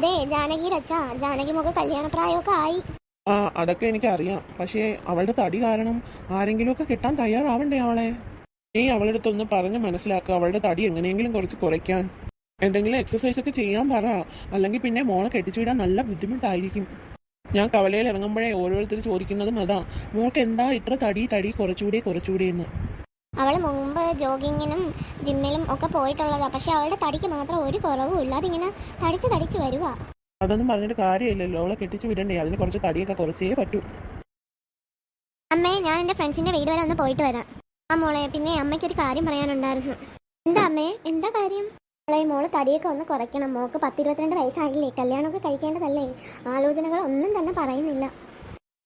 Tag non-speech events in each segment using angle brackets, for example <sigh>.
അതെ ജാനകി രച്ച ജാനകി മുഖ കല്യാണപ്രായമൊക്കെ ആയി. ആ അതൊക്കെ എനിക്കറിയാം. പക്ഷേ അവളുടെ തടി കാരണം ആരെങ്കിലും ആരെങ്കിലുമൊക്കെ കിട്ടാൻ തയ്യാറാവണ്ടേ അവളെ? നീ അവളുടെ അടുത്തൊന്ന് പറഞ്ഞ് മനസ്സിലാക്കുക അവളുടെ തടി എങ്ങനെയെങ്കിലും കുറച്ച് കുറയ്ക്കാൻ. എന്തെങ്കിലും എക്സസൈസ് ഒക്കെ ചെയ്യാൻ പറ. അല്ലെങ്കിൽ പിന്നെ മോളെ കെട്ടിച്ചുവിടാൻ നല്ല ബുദ്ധിമുട്ടായിരിക്കും. ഞാൻ കവലയിൽ ഇറങ്ങുമ്പോഴേ ഓരോരുത്തർ ചോദിക്കുന്നതും അതാ. മോൾക്ക് എന്താ ഇത്ര തടി തടി കുറച്ചുകൂടെ കുറച്ചുകൂടെ എന്ന്. അവൾ മുമ്പ് ജോഗിങ്ങിനും ജിമ്മിലും ഒക്കെ പോയിട്ടുള്ളതാണ് പക്ഷെ അവളുടെ തടിക്ക് മാത്രം ഒരു കുറവും ഇല്ല. അതിങ്ങനെ തടിച്ച് തടിച്ച് വരുക അതൊന്നും പറഞ്ഞിട്ട് കാര്യമില്ലല്ലോ. അവളെ കെട്ടിച്ചു വിടണ്ടേ? അതിന് കുറച്ച് തടിയൊക്കെ കുറച്ചേ പറ്റൂ. അമ്മേ ഞാൻ എന്റെ ഫ്രണ്ട്സിന്റെ വീട് വരെ ഒന്ന് പോയിട്ട് വരാം. ആ മോളെ പിന്നെ അമ്മയ്ക്ക് ഒരു കാര്യം പറയാനുണ്ടായിരുന്നു. എന്താ അമ്മേ? എന്താ കാര്യം? മോളെ മോൾ തടിയൊക്കെ ഒന്ന് കുറയ്ക്കണം. മോക്ക് പത്തിരുപത്തിരണ്ട് വയസ്സായില്ലേ? കല്യാണമൊക്കെ കഴിക്കേണ്ടതല്ലേ? ആലോചനകൾ ഒന്നും തന്നെ പറയുന്നില്ല.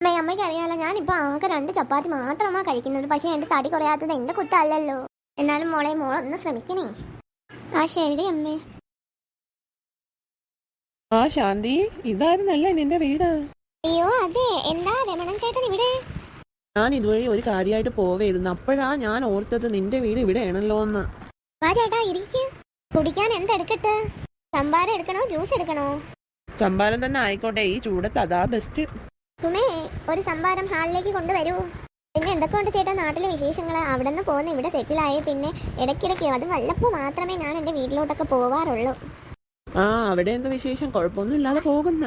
അമ്മേ അമ്മയ്ക്ക് അറിയാലോ ഞാനിപ്പോൾ ആകെ രണ്ട് ചപ്പാത്തി മാത്രമാണ് കഴിക്കുന്നത്. പക്ഷേ എന്റെ തടി കുറയാത്തത് എന്റെ കുത്തല്ലല്ലോ. എന്നാലും മോളെ ഒന്ന് ശ്രമിക്കണേ. ആ ശരി അമ്മേ. ആ ശാന്തി ഇതായിരുന്നല്ലേ നിന്റെ വീട്? അയ്യോ അതെ. എന്താ രമണൻ ചേട്ടൻ ഇവിടെ? ഞാൻ ഇതുവഴി ഒരു കാര്യമായിട്ട് പോവേരുന്നു. അപ്പോഴാ ഞാൻ ഓർത്തത് നിന്റെ വീട് ഇവിടെ ആണല്ലോ എന്ന്. വാ ചേട്ടാ ഇരിക്ക്. കുടിക്കാൻ എന്തെടുക്കട്ടെ? സംഭാരം എടുക്കണോ? ജ്യൂസ് എടുക്കണോ? ചമ്പാരം തന്നെ ആയിക്കോട്ടെ. ഈ ചൂടത്ത് അതാ ബെസ്റ്റ് സുമേ ഒരു സംഭാരം ഹാളിലേക്ക് കൊണ്ടുവരൂ. പിന്നെ എന്തൊക്കെ ഉണ്ട് ചേട്ടാ നാട്ടിലെ വിശേഷങ്ങൾ അവിടെ നിന്ന് പോകുന്ന ഇവിടെ സെറ്റിലായി പിന്നെ ഇടയ്ക്കിടയ്ക്ക് അത് വല്ലപ്പോൾ മാത്രമേ ഞാൻ എന്റെ വീട്ടിലോട്ടൊക്കെ പോവാറുള്ളൂ ആ അവിടെ എന്താ വിശേഷം? കുഴപ്പമൊന്നും ഇല്ലാതെ പോകുന്ന.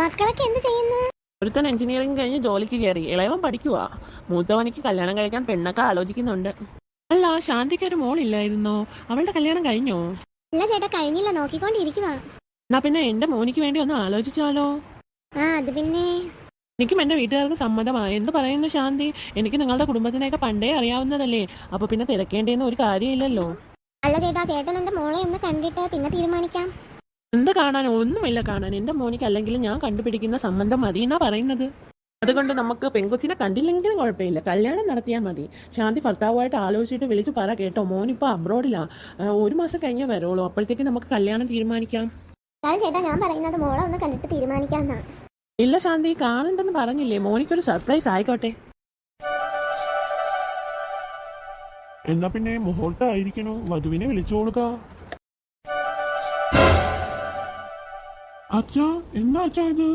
മക്കളൊക്കെ എന്ത് ചെയ്യുന്നു? ഒരുത്തൻ എഞ്ചിനീയറിംഗ് കഴിഞ്ഞ് ജോലിക്ക് കയറി. ഇളയവൻ പഠിക്കുവാ. മൂത്തവനിക്ക് കല്യാണം കഴിക്കാൻ പെണ്ണൊക്കെ ആലോചിക്കുന്നുണ്ട്. അല്ല ശാന്തിക്ക് ഒരു മോളില്ലായിരുന്നോ? അവളുടെ കല്യാണം കഴിഞ്ഞോ? അല്ല ചേട്ടാ കഴിഞ്ഞില്ല. നോക്കിക്കൊണ്ടിരിക്കുക എന്നാ പിന്നെ എന്റെ മോനിക്ക് വേണ്ടി ഒന്ന് ആലോചിച്ചാലോ? ആ അത് പിന്നെ എനിക്കും എന്റെ വീട്ടുകാർക്ക് സമ്മതമായി. എന്ത് പറയുന്നു ശാന്തി? എനിക്ക് നിങ്ങളുടെ കുടുംബത്തിനെയൊക്കെ പണ്ടേ അറിയാവുന്നതല്ലേ. അപ്പൊ പിന്നെ തിരക്കേണ്ടിയെന്ന് ഒരു കാര്യമില്ലല്ലോ. അല്ല ചേട്ടാ ചേട്ടൻ എന്റെ മോളെ ഒന്ന് കണ്ടിട്ട് പിന്നെ തീരുമാനിക്കാം. എന്ത് കാണാൻ ഒന്നുമില്ല കാണാൻ. എന്റെ മോനിക്ക് അല്ലെങ്കിൽ ഞാൻ കണ്ടുപിടിക്കുന്ന സംബന്ധം മതി എന്നാ പറയുന്നത്. അതുകൊണ്ട് നമുക്ക് പെങ്കൊച്ചിനെ കണ്ടില്ലെങ്കിലും കുഴപ്പമില്ല. കല്യാണം നടത്തിയാൽ മതി. ശാന്തി ഭർത്താവുമായിട്ട് ആലോചിച്ചിട്ട് വിളിച്ചു പറ കേട്ടോ. മോനിപ്പോ അബ്രോഡിലാ ആ, ഒരു മാസം കഴിഞ്ഞേ വരുള്ളൂ. അപ്പോഴത്തേക്ക് നമുക്ക് കല്യാണം തീരുമാനിക്കാം. ചേട്ടാ ഞാൻ പറയുന്നത് മോളെ ഒന്ന് കണ്ടിട്ട് തീരുമാനിക്കാമെന്നാ ഇല്ല ശാന്തി കാണണ്ടെന്ന് പറഞ്ഞില്ലേ? മോനിക്കൊരു സർപ്രൈസ് ആയിക്കോട്ടെ. എന്നാ പിന്നെ മുഹൂർത്തായിരിക്കണു. വധുവിനെ വിളിച്ചു കൊടുക്ക. അച്ഛാ എന്താ അച്ഛാ ഇത്?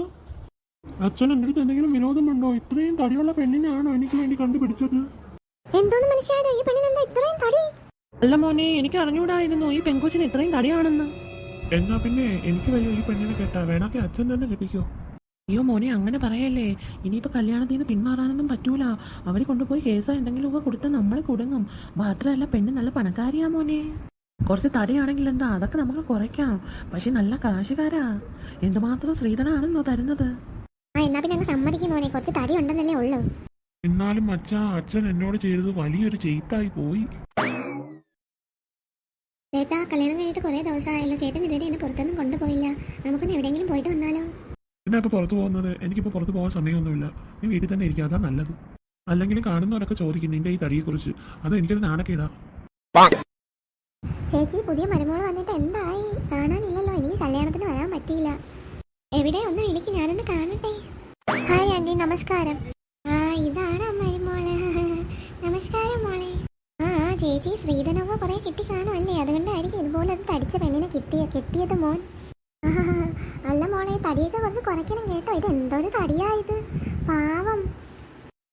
അച്ഛൻ എന്റെ അടുത്ത് എന്തെങ്കിലും വിനോദമുണ്ടോ ഇത്രയും തടിയുള്ള പെണ്ണിനെയാണോ എനിക്ക് വേണ്ടി കണ്ടുപിടിച്ചത്? ഈ പെണ്ണിനെന്താ ഇത്രയും തടി? അല്ല മോനെ എനിക്ക് അറിഞ്ഞൂടായിരുന്നു. ഈ പെൺകൊച്ചിന് ഇത്രയും തടിയാണെന്ന്. എന്നാ പിന്നെ എനിക്ക് വയ്യ ഈ പെണ്ണിനെ കേട്ടാ വേണമെങ്കിൽ അച്ഛൻ തന്നെ കെട്ടിക്കോ. അയ്യോ മോനെ അങ്ങനെ പറയല്ലേ. ഇനിയിപ്പോ കല്യാണത്തിൽ നിന്ന് പിന്മാറാനൊന്നും പറ്റൂല. അവർ കൊണ്ടുപോയി കേസോ എന്തെങ്കിലുമൊക്കെ കൊടുത്താൽ നമ്മൾ കുടുങ്ങും. മാത്രമല്ല പെണ്ണ് നല്ല പണക്കാരിയാ മോനെ. കുറച്ച് തടിയാണെങ്കിൽ എന്താ അതൊക്കെ നമുക്ക് കുറയ്ക്കാം. പക്ഷെ നല്ല കാശുകാരാ. എന്തുമാത്രം ശ്രീധനാണെന്നോ തരുന്നത്. ആ എന്നാ പിന്നെ അങ്ങ് സമ്മതിക്കും മോനെ. കുറച്ച് തടി ഉണ്ടെന്നല്ലേ ഉള്ളൂ. എന്നാലും അച്ഛാ അച്ഛൻ എന്നോട് ചെയ്തത് വലിയൊരു ചെയ്ത്തായി പോയി. ചേട്ടാ കല്യാണം കഴിഞ്ഞിട്ട് കുറേ ദിവസമായല്ലോ. ചേട്ടൻ ഇതുവരെ എന്നെ പുറത്തൊന്നും കൊണ്ടുപോയില്ല. നമുക്കൊന്ന് എവിടെയെങ്കിലും പോയിട്ട് വന്നാലോ? എന്നാ ഇപ്പൊ പുറത്തു പോകുന്നത് എനിക്കിപ്പോ പുറത്തു പോകാൻ സമയമൊന്നുമില്ല. നീ വീട്ടിൽ തന്നെ ഇരിക്കുക അതാ നല്ലത്. അല്ലെങ്കിൽ കാണുന്നവരൊക്കെ ചോദിക്കും നിന്റെ ഈ തടിയെക്കുറിച്ച്. അത് എനിക്കത് നാണക്കേടാ. ചേച്ചി പുതിയ മരുമോൾ വന്നിട്ട് എന്തായി? കാണാനില്ലല്ലോ എനിക്ക് കല്യാണത്തിന് വരാൻ പറ്റിയില്ല. എവിടെ? ഒന്ന് വിളിക്ക് ഞാനൊന്ന് കാണട്ടെ. ഹായ് ആന്റി നമസ്കാരം. ആ ഇതാണ് മരുമോൾ. <laughs> നമസ്കാരം മോളെ. ആ ചേച്ചി ശ്രീധനൊക്കെ കുറെ കിട്ടി കാണുമല്ലേ അതുകൊണ്ടായിരിക്കും ഇതുപോലെ ഒരു തടിച്ച പെണ്ണിനെ കിട്ടിയ കിട്ടിയത് മോൻ. <laughs> അല്ല മോളെ തടിയൊക്കെ കുറച്ച് കുറയ്ക്കണം കേട്ടോ. ഇത് എന്തൊരു തടിയാ ഇത്? പാവം.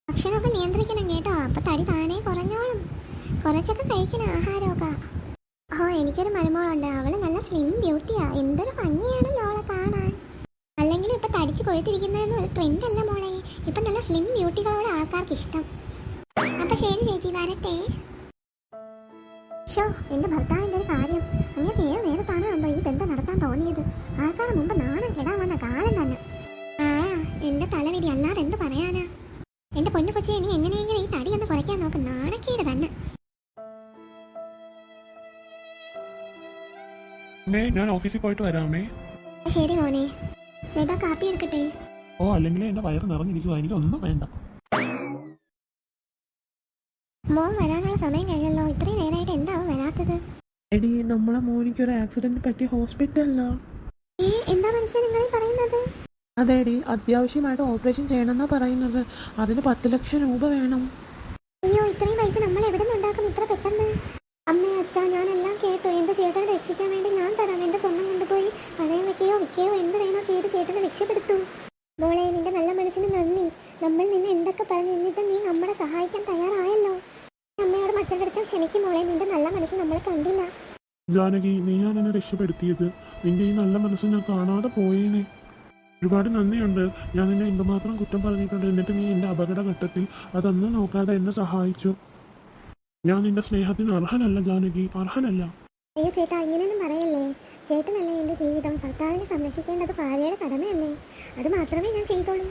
ഭക്ഷണമൊക്കെ നിയന്ത്രിക്കണം കേട്ടോ. അപ്പൊ തടി താനേ കുറഞ്ഞോളും. കുറച്ചൊക്കെ കഴിക്കണം ആഹാരമൊക്കെ. ഓ എനിക്കൊരു മരുമോളുണ്ട്. അവൾ നല്ല സ്ലിം ബ്യൂട്ടിയാ എന്തൊരു ഭംഗിയാണെന്ന് മോളെ കാണാൻ. അല്ലെങ്കിലും ഇപ്പൊ തടിച്ച് കൊഴുത്തിരിക്കുന്നതെന്ന് ഒരു ട്രെൻഡ് അല്ല മോളെ. ഇപ്പൊ നല്ല സ്ലിം ബ്യൂട്ടികളോട് ആൾക്കാർക്ക് ഇഷ്ടം അപ്പൊ ശരി ചേച്ചി വരട്ടെ. ഷോ എന്റെ ഭർത്താവിന്റെ ഒരു കാര്യം. അമ്മേ ഞാൻ ഓഫീസിൽ പോയിട്ട് വരാമേ ശരി മോനെ. ചേട്ടാ കാപ്പി എടുക്കട്ടെ? ഓ അല്ലെങ്കിൽ എന്റെ വയറ് നിറഞ്ഞിരിക്കുവാ. എനിക്കൊന്നും വേണ്ട. മോൻ വരാനുള്ള സമയം കഴിഞ്ഞല്ലോ. ഇത്രയും നേരമായിട്ട് എന്താവും വരാത്തത്? എടി നമ്മളെ മോനിക്ക് ഒരു ആക്സിഡന്റ് പറ്റിയ ഹോസ്പിറ്റലിലാ ഏ എന്താ മനുഷ്യ നിങ്ങൾ പറയുന്നത്? അതെടി അത്യാവശ്യമായിട്ട് ഓപ്പറേഷൻ ചെയ്യണമെന്നാ പറയുന്നത്. അതിന് പത്ത് ലക്ഷം രൂപ വേണം. അയ്യോ ഇത്രയും പൈസ നമ്മൾ എവിടെ നിന്ന് ഉണ്ടാക്കും ഇത്ര പെട്ടെന്ന് അമ്മേ അച്ഛാ ഞാനെല്ലാം കേട്ടു എന്റെ ചേട്ടനെ രക്ഷിക്കാൻ വേണ്ടി ഞാൻ തരാം എന്റെ സ്വർണം കൊണ്ടുപോയി പണയം വെക്കുകയോ വിൽക്കുകയോ എന്ത് ചേട്ടനെ രക്ഷപ്പെടുത്തൂ മോളെ നിന്റെ നല്ല മനസ്സിന് നന്ദി നമ്മൾ നിന്നെ എന്തൊക്കെ പറഞ്ഞു എന്നിട്ട് നീ നമ്മളെ സഹായിക്കാൻ തയ്യാറായല്ലോ. അമ്മയോട് മച്ചന്റെ അടുത്ത് ക്ഷമിക്കും മോളെ നിന്റെ നല്ല മനസ്സ് നമ്മൾ കണ്ടില്ല. ജാനകി നീയാണ് എന്നെ രക്ഷപ്പെടുത്തിയത്. നിന്റെ ഈ നല്ല മനസ്സ് ഞാൻ കാണാതെ പോയേനെ. ഒരുപാട് നന്ദിയുണ്ട്. ഞാൻ നിന്നെ എന്തുമാത്രം കുറ്റം പറഞ്ഞിട്ടുണ്ട് എന്നിട്ട് നീ എന്റെ അപകടഘട്ടത്തിൽ അതൊന്നും നോക്കാതെ എന്നെ സഹായിച്ചു. ഞാൻ നിന്റെ സ്നേഹത്തിന് അർഹനല്ല ജാനകി അർഹനല്ല. അയ്യോ ചേട്ടാ ഇങ്ങനെയൊന്നും പറയല്ലേ. ചേട്ടനല്ലേ എന്റെ ജീവിതം. ഭർത്താവിനെ സംരക്ഷിക്കേണ്ടത് ഭാര്യയുടെ കടമയല്ലേ? അത് മാത്രമേ ഞാൻ ചെയ്തോളൂ.